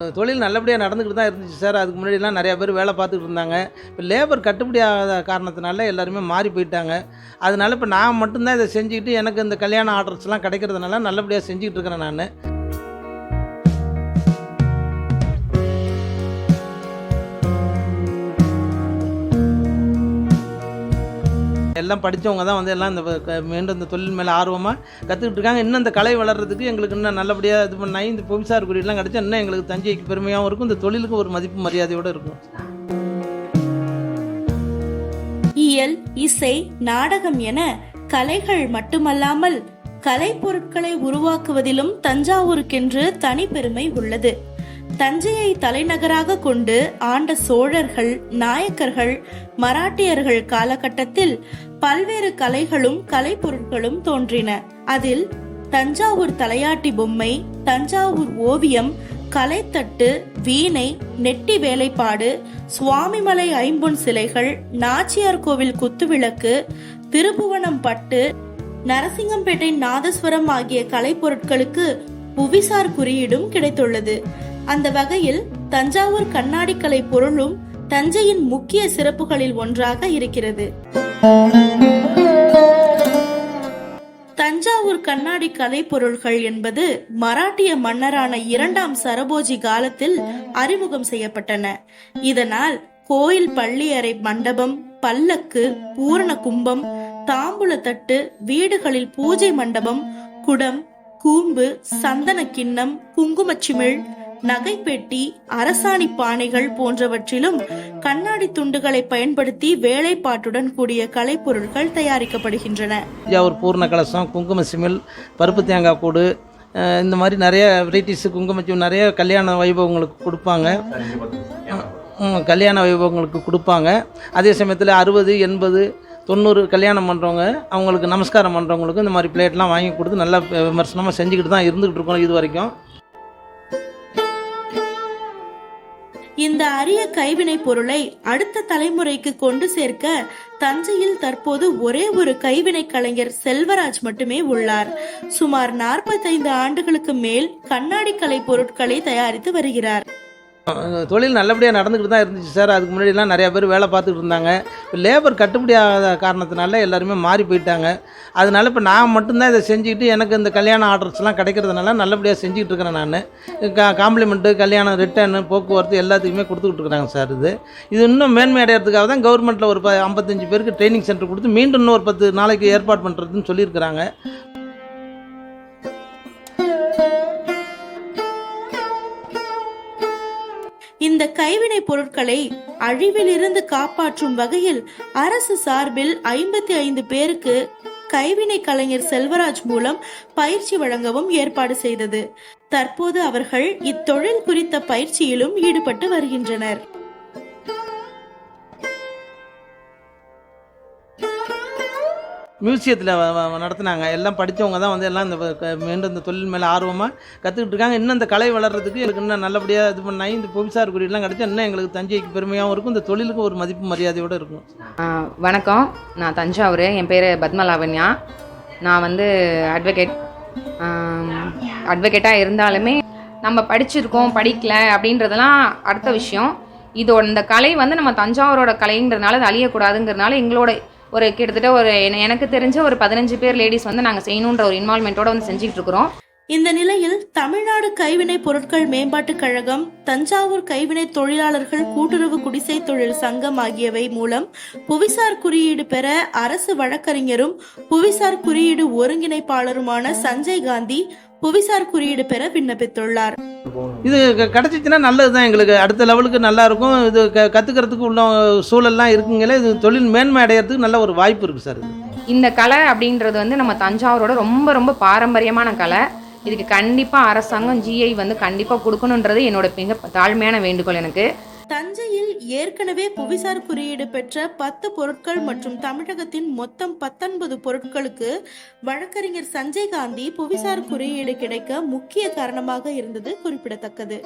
தொழில் நல்லபடியாக நடந்துக்கிட்டு தான் இருந்துச்சு சார். அதுக்கு முன்னாடிலாம் நிறையா பேர் வேலை பார்த்துட்டு இருந்தாங்க. இப்போ லேபர் கட்டுப்படி ஆகாத காரணத்தினால எல்லாருமே மாறி போயிட்டாங்க. அதனால இப்போ நான் மட்டும்தான் இதை செஞ்சுக்கிட்டு எனக்கு இந்த கல்யாண ஆர்டர்ஸ்லாம் கிடைக்கிறதுனால நல்லபடியாக செஞ்சுக்கிட்டு இருக்கிறேன் நான். எல்லாம் படித்தவங்க தான் வந்து எல்லாம் இந்த மீண்டும் இந்த தொழில் மேலே ஆர்வமாக கற்றுக்கிட்டு இருக்காங்க இன்னும் இந்த கலை வளர்கிறதுக்கு எங்களுக்கு இன்னும் நல்லபடியாக இது பண்ணாய் இந்த புவிசார் குறியீடுலாம் கிடச்சா இன்னும் எங்களுக்கு தஞ்சைக்கு பெருமையாகவும் இருக்கும். இந்த தொழிலுக்கு ஒரு மதிப்பு மரியாதையோடு இருக்கும். இயல் இசை நாடகம் என கலைகள் மட்டுமல்லாமல் கலைப்பொருட்களை உருவாக்குவதிலும் தஞ்சாவூருக்கென்று தனி பெருமை உள்ளது. தஞ்சையை தலைநகராக கொண்டு ஆண்ட சோழர்கள் நாயக்கர்கள் மராட்டியர்கள் காலகட்டத்தில் பல்வேறு கலைகளும் கலைப்பொருட்களும் தோன்றின. அதில் தஞ்சாவூர் தலையாட்டி பொம்மை தஞ்சாவூர் ஓவியம் கலைத்தட்டு வீணை நெட்டி வேலைப்பாடு சுவாமிமலை ஐம்பொன் சிலைகள் நாச்சியார் கோவில் குத்துவிளக்கு திருப்புவனம் பட்டு நரசிங்கம்பேட்டை நாதஸ்வரம் ஆகிய கலைப்பொருட்களுக்கு புவிசார் குறியீடும் கிடைத்துள்ளது. அந்த வகையில் தஞ்சாவூர் கண்ணாடி கலை பொருளும் தஞ்சையின் முக்கிய சிறப்புகளில் ஒன்றாக இருக்கிறது. தஞ்சாவூர் கண்ணாடி கலைப்பொருள்கள் என்பது மராட்டிய மன்னரான இரண்டாம் சரபோஜி காலத்தில் அறிமுகம் செய்யப்பட்டன. இதனால் கோயில் பள்ளியறை மண்டபம் பல்லக்கு பூரண கும்பம் தாம்பூல தட்டு வீடுகளில் பூஜை மண்டபம் குடம் கூம்பு சந்தன கிண்ணம் குங்குமச்சிமிழ் நகைப்பெட்டி அரசாணி பானைகள் போன்றவற்றிலும் கண்ணாடி துண்டுகளை பயன்படுத்தி வேலைப்பாட்டுடன் கூடிய கலைப்பொருட்கள் தயாரிக்கப்படுகின்றன. தஞ்சாவூர் பூர்ண கலசம் குங்கும சிமிழ் பருப்பு தேங்காய் கூடு இந்த மாதிரி நிறைய வெரைட்டிஸு குங்குமச்சிமிழ் நிறைய கல்யாண வைபவங்களுக்கு கொடுப்பாங்க. கல்யாண வைபவங்களுக்கு கொடுப்பாங்க. அதே சமயத்தில் அறுபது எண்பது தொண்ணூறு கல்யாணம் பண்ணுறவங்க அவங்களுக்கு நமஸ்காரம் பண்ணுறவங்களுக்கு இந்த மாதிரி பிளேட்லாம் வாங்கி கொடுத்து நல்லா விமர்சனமாக செஞ்சுக்கிட்டு தான் இருந்துகிட்டு இருக்கோம் இது வரைக்கும். இந்த அரிய கைவினை பொருளை அடுத்த தலைமுறைக்கு கொண்டு சேர்க்க தஞ்சையில் தற்போது ஒரே ஒரு கைவினை கலைஞர் செல்வராஜ் மட்டுமே உள்ளார். சுமார் 45 ஆண்டுகளுக்கு மேல் கண்ணாடி கலை பொருட்களை தயாரித்து வருகிறார். தொழில் நல்லபடியாக நடந்துக்கிட்டு தான் இருந்துச்சு சார். அதுக்கு முன்னாடிலாம் நிறையா பேர் வேலை பார்த்துட்டு இருந்தாங்க. இப்போ லேபர் கட்டுப்படி ஆகாத காரணத்தினால எல்லாருமே மாறி போயிட்டாங்க. அதனால இப்போ நான் மட்டும்தான் இதை செஞ்சுக்கிட்டு எனக்கு இந்த கல்யாண ஆர்டர்ஸ்லாம் கிடைக்கிறதுனால நல்லபடியாக செஞ்சுக்கிட்டு இருக்கிறேன் நான். கா காம்ப்ளிமெண்ட்டு கல்யாணம் ரிட்டர்னு போக்குவரத்து எல்லாத்துக்குமே கொடுத்துக்கிட்டு இருக்கிறாங்க சார் இது. இது இன்னும் மேன்மை அடையிறதுக்காக தான் கவர்மெண்ட்டில் ஒரு ப ஐம்பத்தஞ்சு பேருக்கு ட்ரைனிங் சென்டர் கொடுத்து மீண்டும் இன்னும் ஒரு பத்து நாளைக்கு ஏற்பாடு பண்ணுறதுன்னு சொல்லியிருக்கிறாங்க. இந்த கைவினை பொருட்களை அழிவிலிருந்து காப்பாற்றும் வகையில் அரசு சார்பில் ஐம்பத்தி ஐந்து பேருக்கு கைவினை கலைஞர் செல்வராஜ் மூலம் பயிற்சி வழங்கவும் ஏற்பாடு செய்தது. தற்போது அவர்கள் இத்தொழில் குறித்த பயிற்சியிலும் ஈடுபட்டு வருகின்றனர். மியூசியத்தில் நடத்துனாங்க. எல்லாம் படித்தவங்க தான் வந்து எல்லாம் இந்த மீண்டும் இந்த தொழில் மேலே ஆர்வமாக கற்றுக்கிட்டு இருக்காங்க. இன்னும் இந்த கலை வளர்கிறதுக்கு எனக்கு இன்னும் நல்லபடியாக இது பண்ணாங்க இந்த புவிசார் குறியெல்லாம் கிடச்சா இன்னும் எங்களுக்கு தஞ்சைக்கு பெருமையாகவும் இருக்கும். இந்த தொழிலுக்கு ஒரு மதிப்பு மரியாதையோடு இருக்கும். வணக்கம். நான் தஞ்சாவூர். என் பேர் பத்மலாவண்யா. நான் வந்து அட்வொகேட் அட்வொகேட்டாக இருந்தாலுமே நம்ம படிச்சிருக்கோம் படிக்கல அப்படின்றதெல்லாம் அடுத்த விஷயம். இதோட இந்த கலை வந்து நம்ம தஞ்சாவூரோட கலைங்கிறதுனால அது அழியக்கூடாதுங்கிறதுனால எங்களோட ஒரு கிட்டத்தட்ட ஒரு எனக்கு தெரிஞ்ச ஒரு பதினஞ்சு பேர் லேடிஸ் வந்து நாங்கள் செய்யணுன்ற ஒரு இன்வால்மெண்ட்டோட வந்து செஞ்சுட்டு இருக்கிறோம் இந்த நிலையில் தமிழ்நாடு கைவினை பொருட்கள் மேம்பாட்டுக் கழகம் தஞ்சாவூர் கைவினை தொழிலாளர்கள் கூட்டுறவு குடிசை தொழில் சங்கம் ஆகியவை மூலம் புவிசார் குறியீடு பெற அரசு வழக்கறிஞரும் புவிசார் குறியீடு ஒருங்கிணைப்பாளருமான சஞ்சய் காந்தி புவிசார் குறியீடு பெற விண்ணப்பித்துள்ளார். இது கிடச்சிச்சின்னா நல்லது தான் எங்களுக்கு. அடுத்த லெவலுக்கு நல்லா இருக்கும் இது க கற்றுக்கிறதுக்கு உள்ள சூழல்லாம் இருக்குங்களே. இது தொழில் மேன்மை அடையிறதுக்கு நல்ல ஒரு வாய்ப்பு இருக்குது சார் இது. இந்த கலை அப்படின்றது வந்து நம்ம தஞ்சாவூரோட ரொம்ப ரொம்ப பாரம்பரியமான கலை. இதுக்கு கண்டிப்பாக அரசாங்கம் ஜிஐ வந்து கண்டிப்பாக கொடுக்கணுன்றது என்னோட மிக தாழ்மையான வேண்டுகோள் எனக்கு. தஞ்சையில் ஏற்கனவே புவிசார் குறியீடு பெற்ற பத்து பொருட்கள் மற்றும் தமிழகத்தின் மொத்தம் பத்தொன்பது பொருட்களுக்கு வழக்கறிஞர் சஞ்சய் காந்தி புவிசார் குறியீடு கிடைக்க முக்கிய காரணமாக இருந்தது குறிப்பிடத்தக்கது.